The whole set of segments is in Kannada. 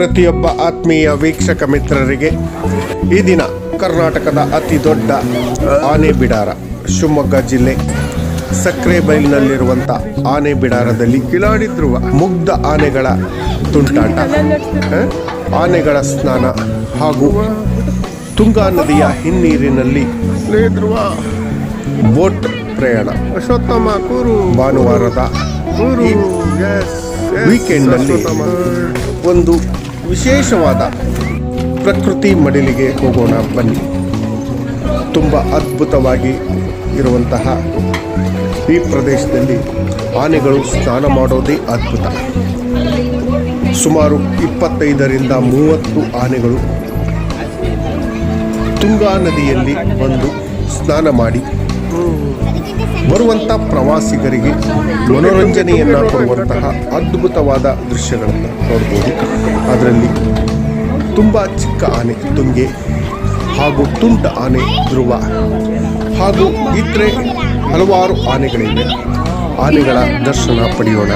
ಪ್ರತಿಯೊಬ್ಬ ಆತ್ಮೀಯ ವೀಕ್ಷಕ ಮಿತ್ರರಿಗೆ ಈ ದಿನ ಕರ್ನಾಟಕದ ಅತಿ ದೊಡ್ಡ ಆನೆ ಬಿಡಾರ ಶಿವಮೊಗ್ಗ ಜಿಲ್ಲೆ ಸಕ್ಕರೆ ಬೈಲಿನಲ್ಲಿರುವಂಥ ಆನೆ ಬಿಡಾರದಲ್ಲಿ ಕಿಲಾಡಿದ್ರುವ ಮುಗ್ಧ ಆನೆಗಳ ತುಂಟಾಟ. ಆನೆಗಳ ಸ್ನಾನ ಹಾಗೂ ತುಂಗಾ ನದಿಯ ಹಿನ್ನೀರಿನಲ್ಲಿ ಬೋಟ್ ಪ್ರಯಾಣ. ಅಶೋತ್ತಮ ಕೂರು. ಭಾನುವಾರದ ವೀಕೆಂಡ್ ವೀಕೆಂಡ್ನಲ್ಲಿ ಒಂದು ವಿಶೇಷವಾದ ಪ್ರಕೃತಿ ಮಡಿಲಿಗೆ ಹೋಗೋಣ ಬನ್ನಿ. ತುಂಬ ಅದ್ಭುತವಾಗಿ ಇರುವಂತಹ ಈ ಪ್ರದೇಶದಲ್ಲಿ ಆನೆಗಳು ಸ್ನಾನ ಮಾಡೋದೇ ಅದ್ಭುತ. ಸುಮಾರು ಇಪ್ಪತ್ತೈದರಿಂದ ಮೂವತ್ತು ಆನೆಗಳು ತುಂಗಾ ನದಿಯಲ್ಲಿ ಬಂದು ಸ್ನಾನ ಮಾಡಿ ಬರುವಂಥ ಪ್ರವಾಸಿಗರಿಗೆ ಮನೋರಂಜನೆಯನ್ನು ಕೊಡುವಂತಹ ಅದ್ಭುತವಾದ ದೃಶ್ಯಗಳನ್ನು ನೋಡ್ಬೋದು. ಅದರಲ್ಲಿ ತುಂಬ ಚಿಕ್ಕ ಆನೆ, ತುಂಗೆ ಹಾಗೂ ತುಂಟ ಆನೆ ಧ್ರುವ ಹಾಗೂ ಇತರೆ ಹಲವಾರು ಆನೆಗಳಿವೆ. ಆನೆಗಳ ದರ್ಶನ ಪಡೆಯೋಣ.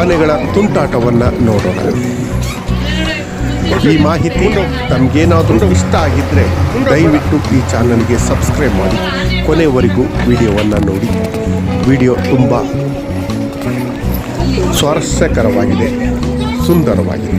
ಆನೆಗಳ ತುಂಟಾಟವನ್ನು ನೋಡೋಣ. ಈ ಮಾಹಿತಿ ತಮಗೇನಾದರೂ ಇಷ್ಟ ಆಗಿದ್ದರೆ ದಯವಿಟ್ಟು ಈ ಚಾನಲ್ಗೆ ಸಬ್ಸ್ಕ್ರೈಬ್ ಮಾಡಿ. ಕೊನೆವರೆಗೂ ವಿಡಿಯೋವನ್ನು ನೋಡಿ. ವಿಡಿಯೋ ತುಂಬ ಸ್ವಾರಸ್ಯಕರವಾಗಿದೆ, ಸುಂದರವಾಗಿದೆ.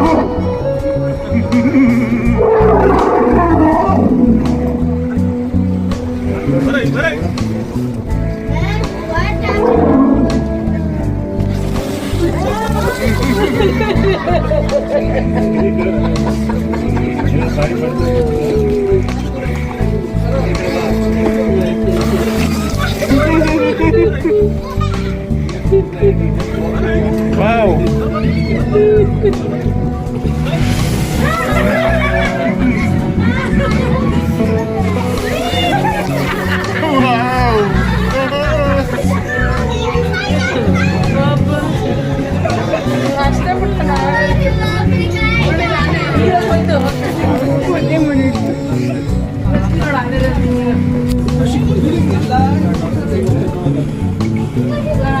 wow! Thank you.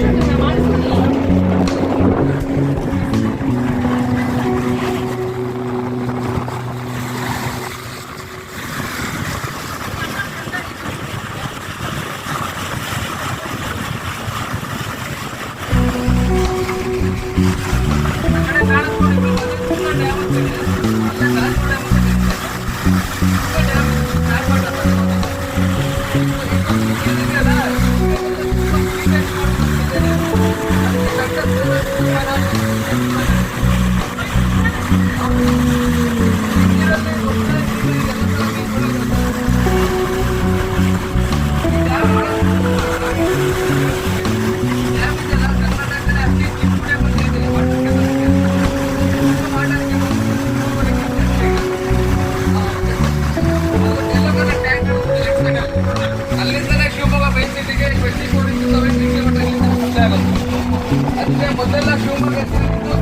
ಮೊದಲೆಲ್ಲ ಶಿವಮೊಗ್ಗ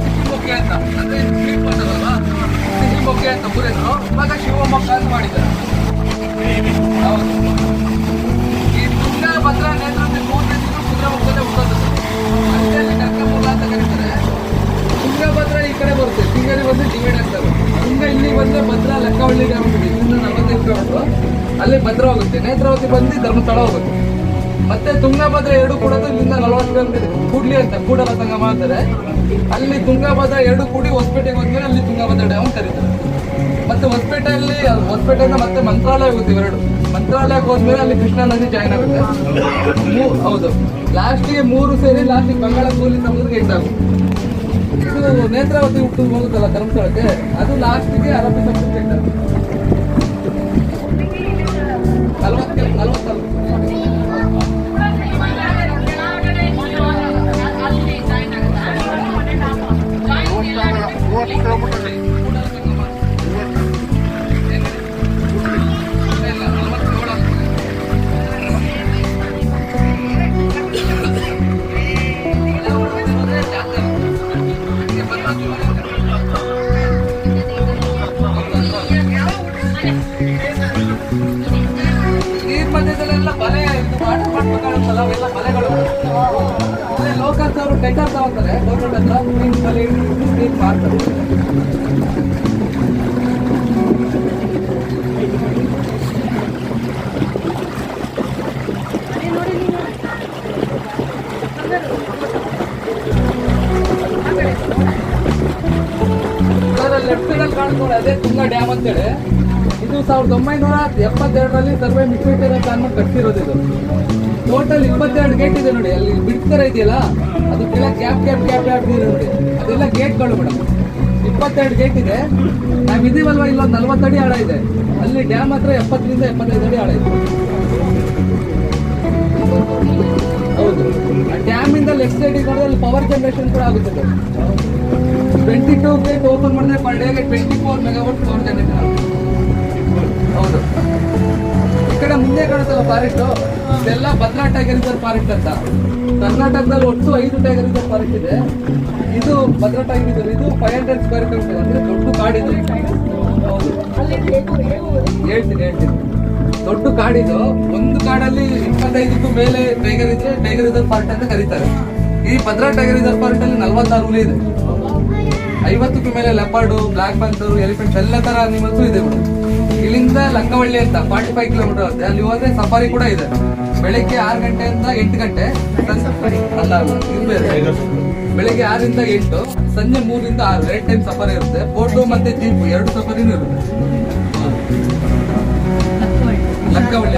ಸಿಹಿಮೊಗ್ಗೆ ಅಂತ ಅಂದರೆ ಸ್ವೀಟ್ ಬರ್ತದಲ್ವಾ ಸಿಹಿಮೊಗ್ಗೆ ಅಂತ ಊರೆದ್ರು ಇವಾಗ ಶಿವಮೊಗ್ಗ ಮಾಡಿದ್ದಾರೆ ಭದ್ರಾ ಮೂರು ನದಿಗಳು ಕುದುರೆಮುಖದಲ್ಲೇ ಹುಟ್ಟೋದು ಅಷ್ಟೇ ಕರ್ಕಮೂಲ ಅಂತ ಕರೀತಾರೆ ತುಂಗಭದ್ರಾ ಈ ಕಡೆ ಬರುತ್ತೆ ಸಿಂಗರಿ ಬಂದು ಡಿವೈಡ್ ಆಗ್ತವೆ ತುಂಗ ಇಲ್ಲಿ ಬಂದರೆ ಭದ್ರಾ ಲೆಕ್ಕವಳ್ಳಿ ಡ್ಯಾಮ್ ಇದೆ ಇಲ್ಲಿಂದ ನಲವತ್ತೈದು ಅಲ್ಲಿ ಭದ್ರ ಹೋಗುತ್ತೆ ನೇತ್ರಾವತಿ ಬಂದು ಧರ್ಮಸ್ಥಳ ಹೋಗುತ್ತೆ ಮತ್ತೆ ತುಂಗಭದ್ರಾ ಎರಡು ಕೂಡ ಇಲ್ಲಿಂದ ನಲವತ್ತು ಕಿಲೋಮೀಟರ್ ಕೂಡ್ಲಿ ಅಂತ, ಕೂಡಲ ಸಂಗಮ ಅಂತಾರೆ. ಅಲ್ಲಿ ತುಂಗಾಭದ್ರ ಎರಡು ಕೂಡಿ ಹೊಸಪೇಟೆಗೆ ಹೋದ್ಮೇಲೆ ಅಲ್ಲಿ ತುಂಗಭದ್ರಾ ಡ್ಯಾಮ್ ಕರೀತಾರೆ. ಮತ್ತೆ ಹೊಸಪೇಟೆಯಲ್ಲಿ ಹೊಸಪೇಟೆಯಿಂದ ಮತ್ತೆ ಮಂತ್ರಾಲಯ ಹೋಗ್ತೀವಿ ಎರಡು. ಮಂತ್ರಾಲಯಕ್ಕೆ ಹೋದ್ಮೇಲೆ ಅಲ್ಲಿ ಕೃಷ್ಣಾ ನದಿ ಜಾಯ್ನ್ ಆಗುತ್ತೆ. ಹೌದು. ಲಾಸ್ಟಿಗೆ ಮೂರು ಸೇರಿ ಲಾಸ್ಟಿಗೆ ಬಂಗಾಳ ಕೋಲಿ ಸಮುದ್ರಕ್ಕೆ ಎಂಟಾಗುತ್ತೆ ಇದು ನೇತ್ರಾವತಿ ಹುಟ್ಟು ಹೋಗುತ್ತಲ್ಲ ಧರ್ಮಸ್ಥಳಕ್ಕೆ, ಅದು ಲಾಸ್ಟಿಗೆ ಅರಬ್ಬಿ ಸಮುದ್ರಕ್ಕೆ ಎಂಟಾಗುತ್ತೆ ನಲವತ್ತು ನಲವತ್ತಲ್ಲ. ಲೋಕಲ್ಸ್ ಅವರು ಟೆಂಡರ್ ತಗೋತಾರೆ ಗೌರ್ಮೆಂಟ್ ಹತ್ರ ಮೀನ್ ಬಲೆ ಇಟ್ಟು ನೀರ್ ಮಾಡ್ತಾರೆ ಸಾವಿರದ ಒಂಬೈನೂರ ಎಪ್ಪತ್ತೆರಡರಲ್ಲಿ ಸರ್ವೆ ಅಂತ ಅಂದ್ಬಿಟ್ಟು ಕಟ್ಸಿರೋದು ಇದು. ಟೋಟಲ್ ಇಪ್ಪತ್ತೆರಡು ಗೇಟ್ ಇದೆ ನೋಡಿ, ಅಲ್ಲಿ ಬಿಡ್ತಾರೆ ಇದೆಯಲ್ಲ ಅದಕ್ಕೆಲ್ಲ ಗ್ಯಾಪ್ ಕ್ಯಾಪ್ ಕ್ಯಾಪ್ ಕ್ಯಾಪ್ ಇದೆ ನೋಡಿ. ಅದೆಲ್ಲ ಗೇಟ್ಗಳು ಮೇಡಮ್ ಇಪ್ಪತ್ತೆರಡು ಗೇಟ್ ಇದೆ. ನಾವು ಇದೀವಲ್ವ? ಇಲ್ಲೊಂದು ನಲ್ವತ್ತಡಿ ಆಳ ಇದೆ. ಅಲ್ಲಿ ಡ್ಯಾಮ್ ಹತ್ರ ಎಪ್ಪತ್ತರಿಂದ ಎಪ್ಪತ್ತೈದು ಅಡಿ ಆಳ ಇದೆ. ಹೌದು. ಆ ಡ್ಯಾಮ್ ಇಂದ ಲೆಫ್ಟ್ ಸೈಡ್ ನೋಡಿದ್ರೆ ಅಲ್ಲಿ ಪವರ್ ಜನರೇಷನ್ ಕೂಡ ಆಗುತ್ತೆ ಟ್ವೆಂಟಿ ಟೂ ಗೇಟ್ ಓಪನ್ ಮಾಡಿದ್ರೆ ಪರ್ ಡೇಗೆ twenty four megawatt power generation ಆಗುತ್ತೆ. ಹೌದು. ಈ ಕಡೆ ಮುಂದೆ ಕಾಣುತ್ತಲ್ಲ ಫಾರೆಸ್ಟ್ ಇದೆಲ್ಲ ಭದ್ರಾ ಟೈಗರ್ ರಿಸರ್ವ್ ಫಾರೆಸ್ಟ್ ಅಂತ. ಕರ್ನಾಟಕದಲ್ಲಿ ಒಟ್ಟು ಐದು ಟೈಗರ್ ರಿಸರ್ವ್ ಫಾರೆಸ್ಟ್ ಇದೆ. ಇದು ಭದ್ರಾ ಟೈಗರ್ ರಿಸರ್ವ್ ಇದು ಫೈವ್ ಹಂಡ್ರೆಡ್ ಸ್ಕ್ವೇರ್ ಕಿಲೋಮೀಟರ್ ಅಂದ್ರೆ ದೊಡ್ಡ ಕಾಡಿದು. ಹೌದು. ಹೇಳ್ತೀನಿ ಹೇಳ್ತೀನಿ. ದೊಡ್ಡ ಕಾಡಿದು. ಒಂದು ಕಾಡಲ್ಲಿ ಇಪ್ಪತ್ತೈದಕ್ಕೂ ಮೇಲೆ ಟೈಗರ್ ಇದ್ರೆ ಟೈಗರ್ ರಿಸರ್ವ್ ಪಾರ್ಟ್ ಅಂತ ಕರೀತಾರೆ. ಈ ಭದ್ರಾ ಟೈಗರ್ ರಿಸರ್ವ್ ಫಾರೆಸ್ಟ್ ಅಲ್ಲಿ ನಲ್ವತ್ತಾರು ಹುಲಿ ಇದೆ. ಐವತ್ತಕ್ಕೂ ಮೇಲೆ ಲೆಪಾರ್ಡು ಬ್ಲಾಕ್ ಪ್ಯಾಂಥರ್ ಎಲಿಫೆಂಟ್ಸ್ ಎಲ್ಲ ತರ ಅನಿಮಲ್ಸ್ ಇದೆ ಮೇಡಮ್ ಇಲ್ಲಿಂದ ಲಂಗವಳ್ಳಿ ಅಂತ ಫಾರ್ಟಿ ಫೈವ್ ಕಿಲೋಮೀಟರ್ ಆಗುತ್ತೆ. ಅಲ್ಲಿ ಹೋದ್ರೆ ಸಫಾರಿ ಕೂಡ ಇದೆ. ಬೆಳಿಗ್ಗೆ ಆರು ಗಂಟೆಯಿಂದ ಎಂಟು ಗಂಟೆ. ಅಲ್ಲ ಬೆಳಿಗ್ಗೆ ಆರರಿಂದ ಎಂಟು ಸಂಜೆ ಮೂರಿಂದ ಆರು ಎರಡು ಟೈಮ್ ಸಫಾರಿ ಇರುತ್ತೆ. ಫೋಟೋ ಮತ್ತೆ ಜೀಪ್ ಎರಡು ಸಫಾರಿನೂ ಇರುತ್ತೆ. ಲಂಕವಳ್ಳಿ.